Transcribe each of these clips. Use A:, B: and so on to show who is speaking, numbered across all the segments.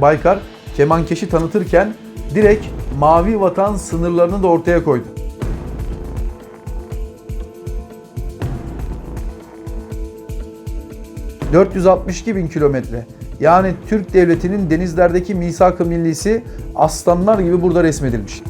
A: Baykar kemankeşi tanıtırken direkt mavi vatan sınırlarını da ortaya koydu. ...462 bin kilometre. Yani Türk Devleti'nin denizlerdeki misak-ı millisi aslanlar gibi burada resmedilmiş.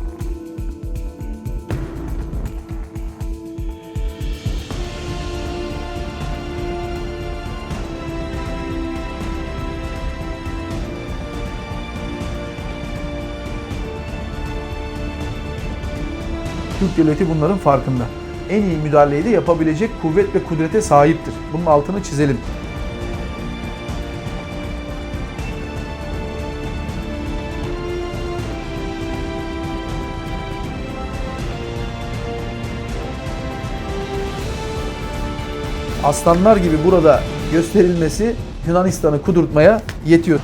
A: Türk Devleti bunların farkında. En iyi müdahaleyi de yapabilecek kuvvet ve kudrete sahiptir. Bunun altını çizelim. Aslanlar gibi burada gösterilmesi Yunanistan'ı kudurtmaya yetiyor.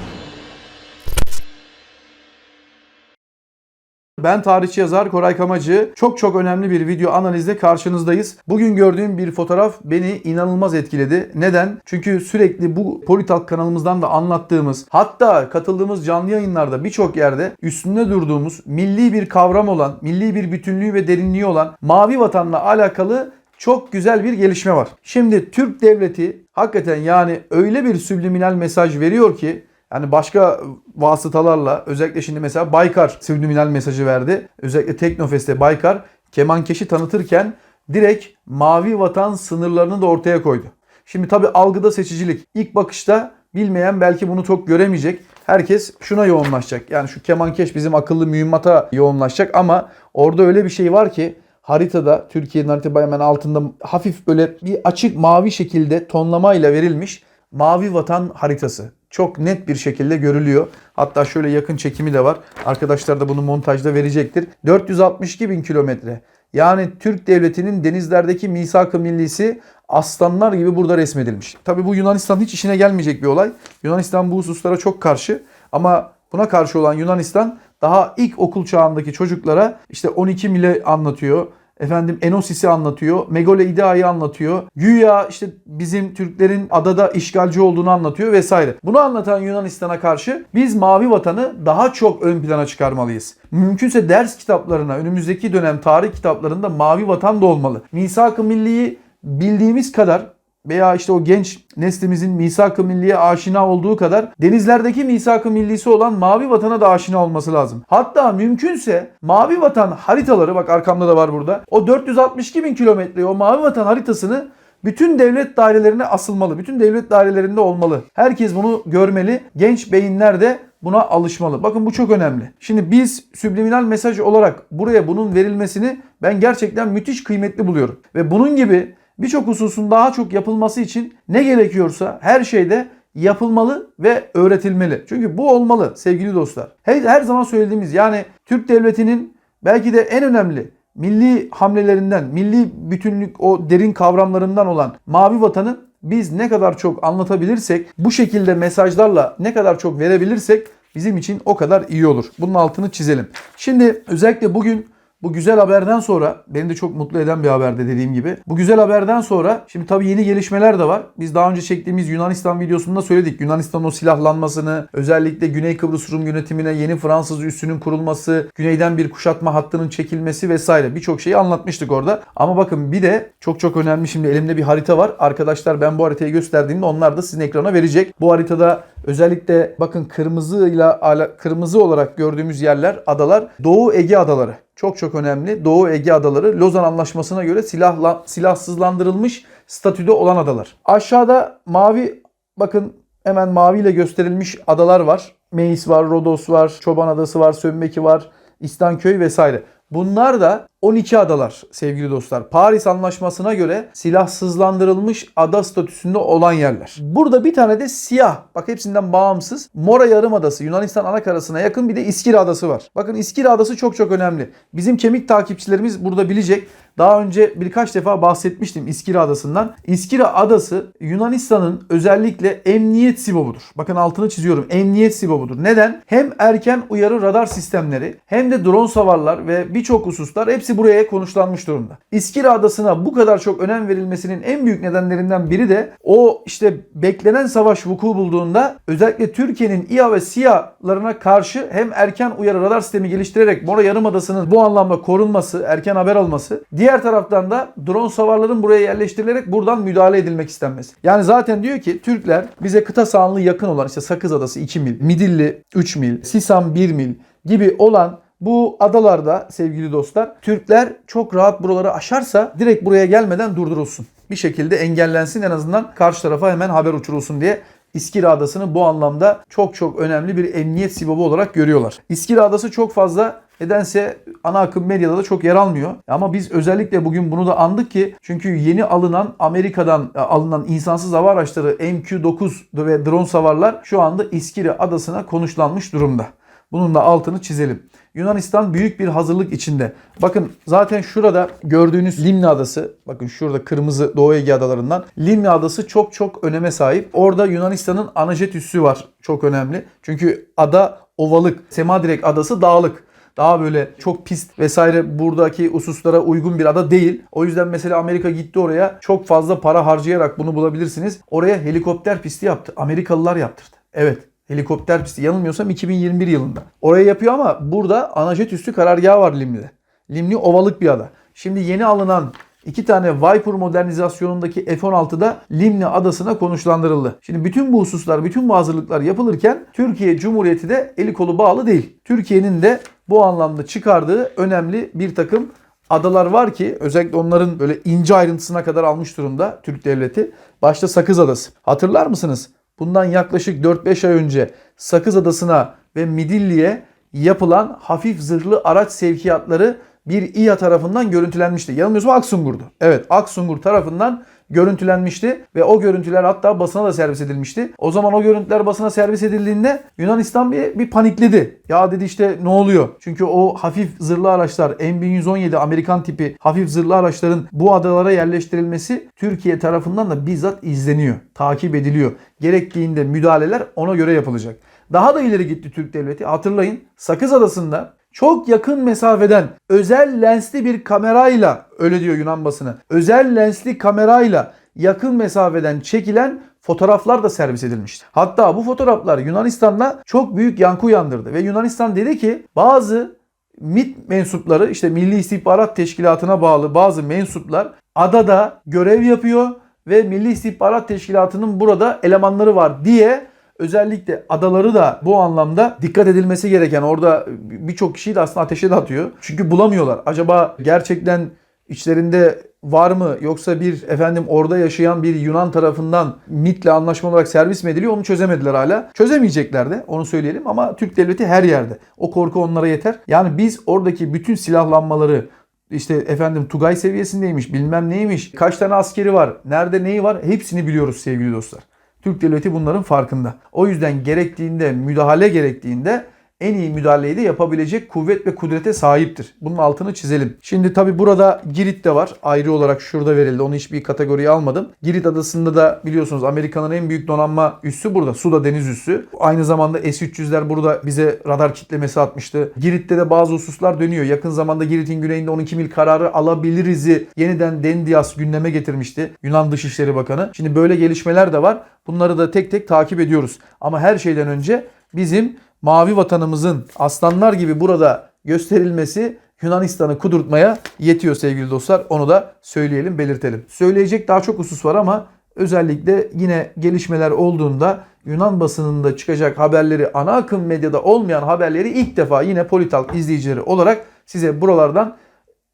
A: Ben tarihçi yazar Koray Kamacı. Çok çok önemli bir video analizde karşınızdayız. Bugün gördüğüm bir fotoğraf beni inanılmaz etkiledi. Neden? Çünkü sürekli bu Politalk kanalımızdan da anlattığımız, hatta katıldığımız canlı yayınlarda birçok yerde üstünde durduğumuz milli bir kavram olan, milli bir bütünlüğü ve derinliği olan mavi vatanla alakalı çok güzel bir gelişme var. Şimdi Türk devleti hakikaten yani öyle bir subliminal mesaj veriyor ki yani başka vasıtalarla özellikle şimdi mesela Baykar subliminal mesajı verdi. Özellikle Teknofest'te Baykar kemankeşi tanıtırken direkt mavi vatan sınırlarını da ortaya koydu. Şimdi tabi algıda seçicilik. İlk bakışta bilmeyen belki bunu çok göremeyecek. Herkes şuna yoğunlaşacak. Yani şu kemankeş bizim akıllı mühimmata yoğunlaşacak ama orada öyle bir şey var ki haritada Türkiye'nin harita hemen altında hafif böyle bir açık mavi şekilde tonlamayla verilmiş mavi vatan haritası. Çok net bir şekilde görülüyor. Hatta şöyle yakın çekimi de var. Arkadaşlar da bunu montajda verecektir. 462 bin kilometre. Yani Türk Devleti'nin denizlerdeki misak-ı millisi aslanlar gibi burada resmedilmiş. Tabi bu Yunanistan hiç işine gelmeyecek bir olay. Yunanistan bu hususlara çok karşı. Ama buna karşı olan Yunanistan daha ilk okul çağındaki çocuklara işte 12 mile anlatıyor. Efendim Enosis'i anlatıyor. Megale İdea'yı anlatıyor. Güya işte bizim Türklerin adada işgalci olduğunu anlatıyor vesaire. Bunu anlatan Yunanistan'a karşı biz mavi vatanı daha çok ön plana çıkarmalıyız. Mümkünse ders kitaplarına, önümüzdeki dönem tarih kitaplarında mavi vatan da olmalı. Misak-ı milliyi bildiğimiz kadar veya işte o genç neslimizin misak-ı milliye aşina olduğu kadar denizlerdeki misak-ı millisi olan mavi vatana da aşina olması lazım. Hatta mümkünse mavi vatan haritaları bak arkamda da var burada. O 462 bin kilometreyi o mavi vatan haritasını bütün devlet dairelerine asılmalı. Bütün devlet dairelerinde olmalı. Herkes bunu görmeli. Genç beyinler de buna alışmalı. Bakın bu çok önemli. Şimdi biz subliminal mesaj olarak buraya bunun verilmesini ben gerçekten müthiş kıymetli buluyorum. Ve bunun gibi birçok hususun daha çok yapılması için ne gerekiyorsa her şeyde yapılmalı ve öğretilmeli. Çünkü bu olmalı sevgili dostlar. Her, her zaman söylediğimiz yani Türk devletinin belki de en önemli milli hamlelerinden, milli bütünlük o derin kavramlarından olan mavi vatanı biz ne kadar çok anlatabilirsek, bu şekilde mesajlarla ne kadar çok verebilirsek bizim için o kadar iyi olur. Bunun altını çizelim. Şimdi özellikle bugün bu güzel haberden sonra beni de çok mutlu eden bir haberde dediğim gibi. Bu güzel haberden sonra şimdi tabii yeni gelişmeler de var. Biz daha önce çektiğimiz Yunanistan videosunda söyledik. Yunanistan o silahlanmasını, özellikle Güney Kıbrıs Rum yönetimine yeni Fransız üssünün kurulması, güneyden bir kuşatma hattının çekilmesi vesaire birçok şeyi anlatmıştık orada. Ama bakın bir de çok çok önemli şimdi elimde bir harita var. Arkadaşlar ben bu haritayı gösterdiğimde onlar da sizin ekrana verecek. Bu haritada özellikle bakın kırmızıyla kırmızı olarak gördüğümüz yerler adalar Doğu Ege adaları. Çok çok önemli. Doğu Ege adaları Lozan Anlaşması'na göre silahla, silahsızlandırılmış statüde olan adalar. Aşağıda mavi bakın hemen maviyle gösterilmiş adalar var. Meis var, Rodos var, Çoban Adası var, Sönmeki var, İstanköy vesaire. Bunlar da 12 adalar sevgili dostlar. Paris Anlaşması'na göre silahsızlandırılmış ada statüsünde olan yerler. Burada bir tane de siyah, bak hepsinden bağımsız Mora Yarımadası Yunanistan anakarasına yakın bir de İskira Adası var. Bakın İskira Adası çok çok önemli. Bizim kemik takipçilerimiz burada bilecek. Daha önce birkaç defa bahsetmiştim İskira Adası'ndan. İskira Adası Yunanistan'ın özellikle emniyet sibobudur. Bakın altını çiziyorum. Emniyet sibobudur. Neden? Hem erken uyarı radar sistemleri hem de drone savarlar ve birçok hususlar hepsi buraya konuşlanmış durumda. İskira Adası'na bu kadar çok önem verilmesinin en büyük nedenlerinden biri de o işte beklenen savaş vuku bulduğunda özellikle Türkiye'nin İHA ve SİHA'larına karşı hem erken uyarı radar sistemi geliştirerek Mora Yarımadası'nın bu anlamda korunması, erken haber alması, diğer taraftan da drone savarların buraya yerleştirilerek buradan müdahale edilmek istenmesi. Yani zaten diyor ki Türkler bize kıta sahanlığı yakın olan işte Sakız Adası 2 mil, Midilli 3 mil, Sisam 1 mil gibi olan bu adalarda sevgili dostlar Türkler çok rahat buraları aşarsa direkt buraya gelmeden durdurulsun. Bir şekilde engellensin en azından karşı tarafa hemen haber uçurulsun diye İskira Adası'nı bu anlamda çok çok önemli bir emniyet sibobu olarak görüyorlar. İskira Adası çok fazla nedense ana akım medyada da çok yer almıyor. Ama biz özellikle bugün bunu da andık ki çünkü yeni alınan Amerika'dan e, alınan insansız hava araçları MQ-9 ve drone savarlar şu anda İskira Adası'na konuşlanmış durumda. Bunun da altını çizelim. Yunanistan büyük bir hazırlık içinde. Bakın zaten şurada gördüğünüz Limni Adası, bakın şurada kırmızı Doğu Ege adalarından. Limni Adası çok çok öneme sahip. Orada Yunanistan'ın Anajet üssü var. Çok önemli. Çünkü ada ovalık. Semadirek Adası dağlık daha böyle çok pist vesaire buradaki hususlara uygun bir ada değil. O yüzden mesela Amerika gitti oraya çok fazla para harcayarak bunu bulabilirsiniz. Oraya helikopter pisti yaptı. Amerikalılar yaptırdı. Evet helikopter pisti yanılmıyorsam 2021 yılında. Oraya yapıyor ama burada Anajet üstü karargahı var Limni'de. Limni ovalık bir ada. Şimdi yeni alınan iki tane Viper modernizasyonundaki F-16'da Limni adasına konuşlandırıldı. Şimdi bütün bu hususlar, bütün bu hazırlıklar yapılırken Türkiye Cumhuriyeti de eli kolu bağlı değil. Türkiye'nin de bu anlamda çıkardığı önemli bir takım adalar var ki özellikle onların böyle ince ayrıntısına kadar almış durumda Türk devleti. Başta Sakız Adası. Hatırlar mısınız? Bundan yaklaşık 4-5 ay önce Sakız Adası'na ve Midilli'ye yapılan hafif zırhlı araç sevkiyatları bir İHA tarafından görüntülenmişti. Yanılmıyorsam Aksungur'du. Evet Aksungur tarafından görüntülenmişti ve o görüntüler hatta basına da servis edilmişti. O zaman o görüntüler basına servis edildiğinde Yunanistan bir, bir panikledi. Ya dedi işte ne oluyor? Çünkü o hafif zırhlı araçlar M1117 Amerikan tipi hafif zırhlı araçların bu adalara yerleştirilmesi Türkiye tarafından da bizzat izleniyor, takip ediliyor. Gerektiğinde müdahaleler ona göre yapılacak. Daha da ileri gitti Türk devleti. Hatırlayın Sakız Adası'nda çok yakın mesafeden özel lensli bir kamerayla öyle diyor Yunan basını. Özel lensli kamerayla yakın mesafeden çekilen fotoğraflar da servis edilmişti. Hatta bu fotoğraflar Yunanistan'da çok büyük yankı uyandırdı ve Yunanistan dedi ki bazı MİT mensupları işte Milli İstihbarat Teşkilatı'na bağlı bazı mensuplar adada görev yapıyor ve Milli İstihbarat Teşkilatı'nın burada elemanları var diye özellikle adaları da bu anlamda dikkat edilmesi gereken orada birçok kişiyi de aslında ateşe de atıyor. Çünkü bulamıyorlar. Acaba gerçekten içlerinde var mı yoksa bir efendim orada yaşayan bir Yunan tarafından MIT'le anlaşma olarak servis mi ediliyor onu çözemediler hala. Çözemeyecekler de onu söyleyelim ama Türk devleti her yerde. O korku onlara yeter. Yani biz oradaki bütün silahlanmaları işte efendim Tugay seviyesindeymiş bilmem neymiş kaç tane askeri var nerede neyi var hepsini biliyoruz sevgili dostlar. Türk devleti bunların farkında. O yüzden gerektiğinde, müdahale gerektiğinde en iyi müdahaleyi de yapabilecek kuvvet ve kudrete sahiptir. Bunun altını çizelim. Şimdi tabi burada Girit de var. Ayrı olarak şurada verildi. Onu hiçbir kategoriye almadım. Girit adasında da biliyorsunuz Amerika'nın en büyük donanma üssü burada. Suda deniz üssü. Aynı zamanda S-300'ler burada bize radar kitlemesi atmıştı. Girit'te de bazı hususlar dönüyor. Yakın zamanda Girit'in güneyinde 12 mil kararı alabiliriz'i yeniden Dendias gündeme getirmişti. Yunan Dışişleri Bakanı. Şimdi böyle gelişmeler de var. Bunları da tek tek takip ediyoruz. Ama her şeyden önce bizim mavi vatanımızın aslanlar gibi burada gösterilmesi Yunanistan'ı kudurtmaya yetiyor sevgili dostlar. Onu da söyleyelim, belirtelim. Söyleyecek daha çok husus var ama özellikle yine gelişmeler olduğunda Yunan basınında çıkacak haberleri ana akım medyada olmayan haberleri ilk defa yine Politalk izleyicileri olarak size buralardan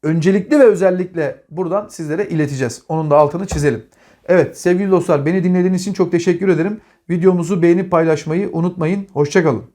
A: öncelikli ve özellikle buradan sizlere ileteceğiz. Onun da altını çizelim. Evet sevgili dostlar beni dinlediğiniz için çok teşekkür ederim. Videomuzu beğenip paylaşmayı unutmayın. Hoşçakalın.